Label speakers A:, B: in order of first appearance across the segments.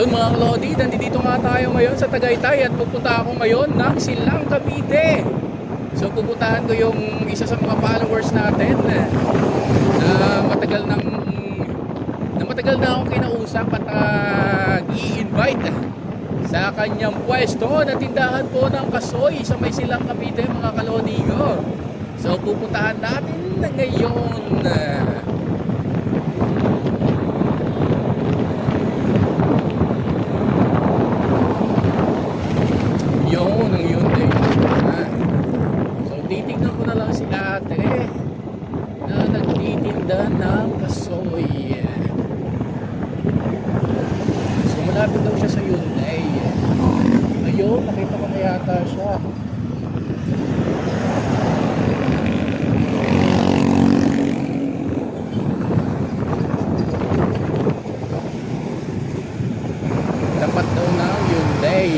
A: Yun mga Lodi, nandito nga tayo ngayon sa Tagaytay at pupunta ako ngayon ng Silang Cavite. So pupuntahan ko yung isa sa mga followers natin na matagal nang na matagal na akong kinausap at uh, i-invite sa kanyang pwesto na tindahan po ng kasoy sa may Silang Cavite mga kalodi ko. So pupuntahan natin na ngayon. ah, Yun, ang yun din. Ah. So, titignan ko na lang si ate na nagtitinda ng kasoy. So, malapit Hyundai. Ayun, nakita ko na yata siya. Dapat daw na Hyundai.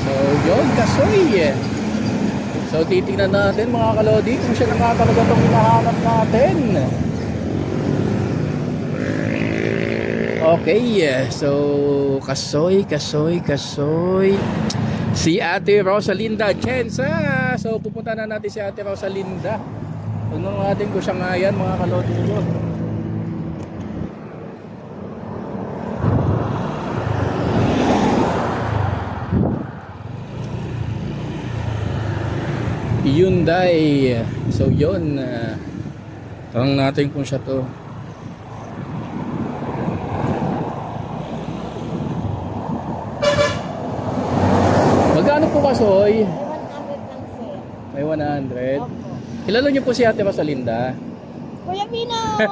A: So, yun, kasoy. So, titingnan natin mga kalodi kung siya nga talaga itong hinahanap natin. Okay, so, kasoy, kasoy, kasoy. Si Ate Rosalinda Chensa. So, pupunta na natin si Ate Rosalinda. Tignan natin kung siya nga yan mga kalodi ko. Hyundai. So yun. Uh, tanong natin kung siya to. Kasoy?
B: May 100 lang, sir.
A: May 100.
B: Opo.
A: Kilala niyo po si Ate Rosalinda?
B: Kuya Pinoy!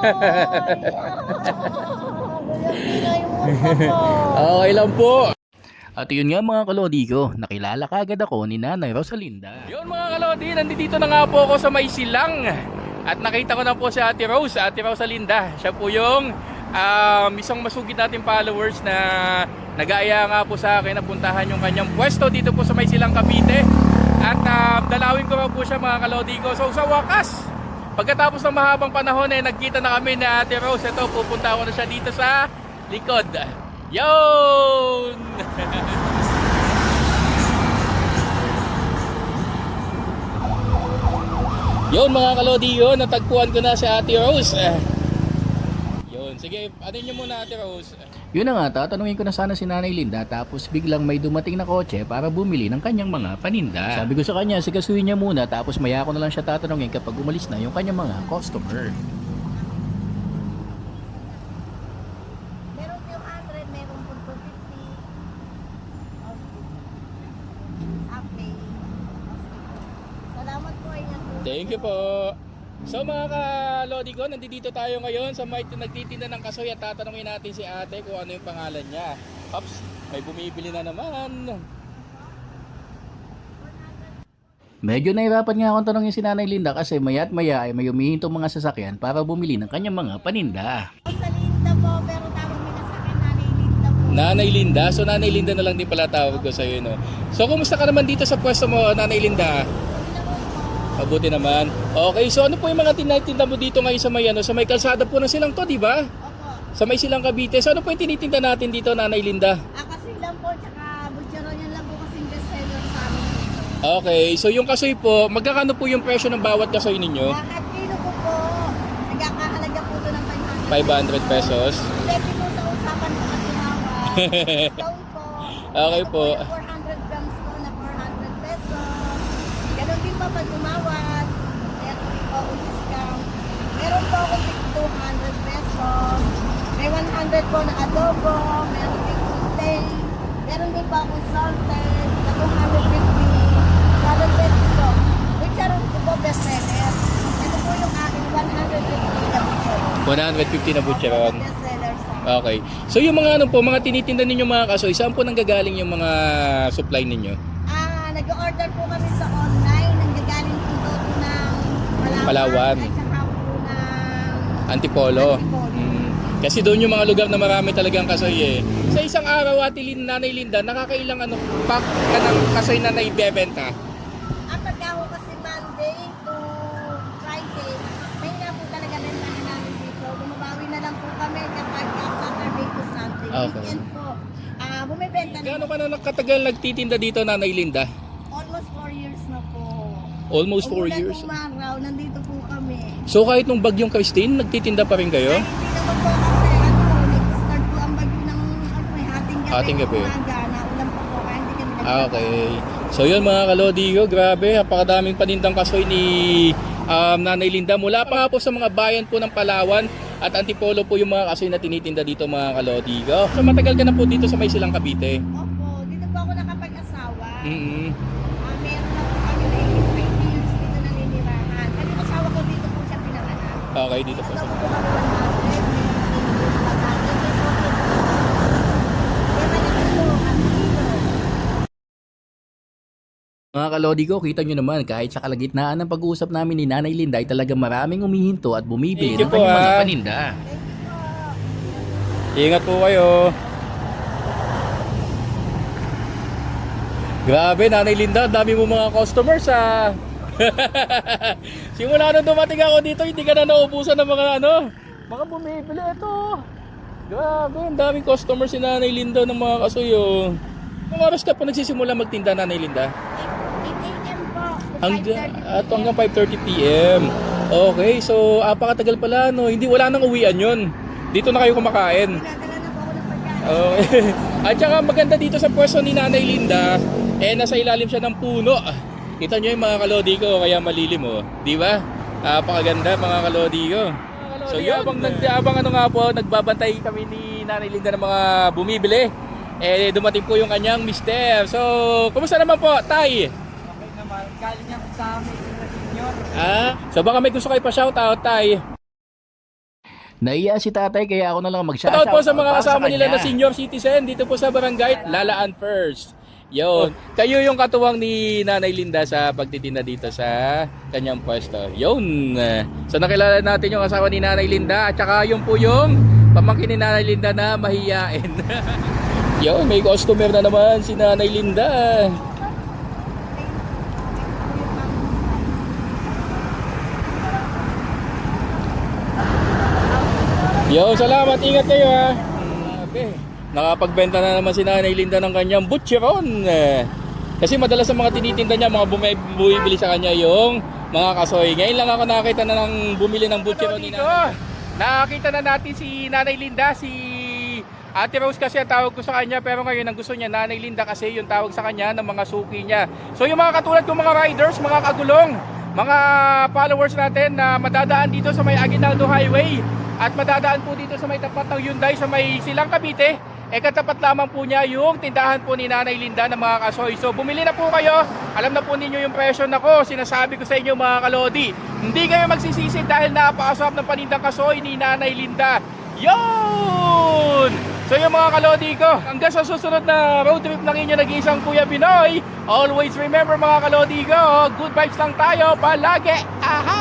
B: Kuya Pinoy, yung musta po.
A: Okay lang po. At yun nga mga kalodi ko, nakilala kagad ako ni Nanay Rosalinda. Yun mga kalodi, nandito na nga po ako sa may silang. At nakita ko na po si Ate Rose, Ate Rosalinda. Siya po yung um, isang masugid nating followers na nag-aaya nga po sa akin na puntahan yung kanyang pwesto dito po sa may silang Cavite. At um, dalawin ko pa po siya mga kalodi ko. So sa wakas, pagkatapos ng mahabang panahon eh, nagkita na kami ni Ate Rose. Ito, pupunta ko na siya dito sa likod. Yun! Yun mga kalodi yun, natagpuan ko na si Ate Rose. Yun, sige, ano nyo muna Ate Rose. Yun na nga, tatanungin ko na sana si Nanay Linda tapos biglang may dumating na kotse para bumili ng kanyang mga paninda. Sabi ko sa kanya, sigasuhin niya muna tapos maya ko na lang siya tatanungin kapag umalis na yung kanyang mga customer.
B: Meron yung 100, meron po 250. Okay. Salamat po, po.
A: Thank you po. So mga ka-lodi ko, nandito tayo ngayon sa may nagtitinda ng kasoy at tatanungin natin si ate kung ano yung pangalan niya. Ops, may bumibili na naman. Medyo nahirapan nga akong tanongin si Nanay Linda kasi maya't maya ay may umihintong mga sasakyan para bumili ng kanyang mga paninda.
B: Sa Linda po, pero tawag nila sa akin, Nanay Linda po.
A: Nanay Linda, so Nanay Linda na lang din pala tawag ko sa iyo no. So kumusta ka naman dito sa pwesto mo Nanay Linda?
B: Po.
A: Mabuti naman. Okay, so ano po yung mga tinitinda mo dito ngayon sa may ano, sa may kalsada po ng silang to, di ba?
B: Opo.
A: Sa may silang Cavite. So ano po yung tinitinda natin dito, Nanay Linda?
B: Ah, kasi lang po, tsaka butcheron yan lang po kasing bestseller sa amin.
A: Okay, so yung kasoy po, magkakano po yung presyo ng bawat kasoy ninyo?
B: Lahat kilo ko po, nagkakahalaga po ito ng
A: 500
B: 500.
A: pesos.
B: Depende po sa usapan po at tumawa. Stone po.
A: Okay po.
B: yung 400 grams po na 400 pesos. Ganon din po pag tumawad. Meron din po akong discount. Meron po akong tig 200 pesos. May 100 po na adobo. Meron din contain. Meron din po akong salted na 250. 100 pesos po. Which are po po best seller. Ito po yung aking 150 na butcher.
A: 150 na butcheron.
B: Best seller sa
A: Okay. So yung mga ano po, mga tinitinda ninyo mga kasoy, saan po nanggagaling yung mga supply ninyo?
B: Ah, nag-order po kami sa online. Nanggagaling po doon ng Palawan.
A: Palawan.
B: At saka
A: Antipolo. Mm. Kasi doon yung mga lugar na marami talagang kasoy eh. Sa isang araw, Ate Lin, Nanay Linda, nakakailang ano, pack ka ng kasoy na naibebenta?
B: At pagka ho kasi Monday to Friday, may na po talaga rin namin namin dito. Bumabawi na lang po kami kapag uh, Saturday to Sunday.
A: Okay.
B: Weekend po. bumibenta na.
A: Gaano ka na nakatagal nagtitinda dito, Nanay Linda?
B: Almost 4 years na po.
A: Almost 4
B: Umulan,
A: years.
B: umaraw, nandito.
A: So kahit nung bagyong Christine, nagtitinda pa rin kayo?
B: Ay, hindi naman po kasi ano, nag-start po ang bagyo ng ano, eh, hating gabi.
A: Hating gabi.
B: Umaga, naulan pa po, kaya hindi kami
A: Ah, okay. So yun mga kalodigo, grabe, napakadaming panindang kasoy ni um, Nanay Linda. Mula pa po sa mga bayan po ng Palawan at Antipolo po yung mga kasoy na tinitinda dito mga kalodigo. So matagal ka na po dito sa may silang Cavite.
B: Opo, dito po ako nakapag-asawa.
A: Mm-hmm.
B: Ah, kami dito.
A: Mga kalodi ko, kita nyo naman, kahit sa kalagitnaan ng pag-uusap namin ni Nanay Linda ay talaga maraming umihinto at bumibili ng
C: po,
A: kanyang mga
C: ah.
A: paninda.
C: Ingat po kayo.
A: Grabe, Nanay Linda, dami mo mga customers ah. Simula nung dumating ako dito, hindi ka na naubusan ng mga ano, mga bumibili. Ito. Grabe, ang daming customers si Nanay Linda ng mga kasuyo. Anong oras ka pa nagsisimula magtinda, Nanay Linda?
B: 8 a.m. po.
A: Hanggang,
B: 5:30
A: at hanggang 5.30 p.m. Okay, so apakatagal pala, no? Hindi, wala nang uwian yun. Dito na kayo kumakain. Okay. At saka maganda dito sa pwesto ni Nanay Linda, eh nasa ilalim siya ng puno. Kita nyo yung mga kalodi ko, kaya malilim oh. Di ba? Napakaganda mga kalodi ko. So yun, abang, nag, abang ano nga po, nagbabantay kami ni Nanay Linda ng mga bumibili. Eh dumating po yung kanyang mister. So, kumusta naman po, Tay?
C: Okay naman. Galing yan sa amin senior.
A: Ah, so baka may gusto kayo pa shoutout, Tay. Naiya si tatay kaya ako na lang mag
C: Shoutout po sa mga kasama nila na senior citizen dito po sa barangay Lalaan First.
A: Yun. Kayo yung katuwang ni Nanay Linda sa pagtitinda dito sa kanyang pwesto. Yun. So nakilala natin yung asawa ni Nanay Linda at saka yung po yung pamangkin ni Nanay Linda na mahiyain. Yun, may customer na naman si Nanay Linda. Yo, salamat. Ingat kayo ha. Grabe. Nakapagbenta na naman si Nanay Linda ng kanyang butcheron. Eh, Kasi madalas sa mga tinitinda niya, mga bumi- bumibili sa kanya yung mga kasoy. Ngayon lang ako nakakita na ng bumili ng butcheron ni Nanay. Nakakita na natin si Nanay Linda, si Ate Rose kasi ang tawag ko sa kanya pero ngayon ang gusto niya Nanay Linda kasi yung tawag sa kanya ng mga suki niya. So yung mga katulad kong mga riders, mga kagulong, mga followers natin na madadaan dito sa may Aguinaldo Highway at madadaan po dito sa may tapat ng Hyundai sa may Silang Cavite, eh katapat lamang po niya yung tindahan po ni Nanay Linda ng mga kasoy. So bumili na po kayo, alam na po ninyo yung presyo nako, sinasabi ko sa inyo mga kalodi. Hindi kayo magsisisi dahil napakasarap ng panindang kasoy ni Nanay Linda. Yun! So yung mga kalodi ko, hanggang sa susunod na road trip ng inyo nag-iisang Kuya Binoy, always remember mga kalodi ko, good vibes lang tayo palagi. Aha!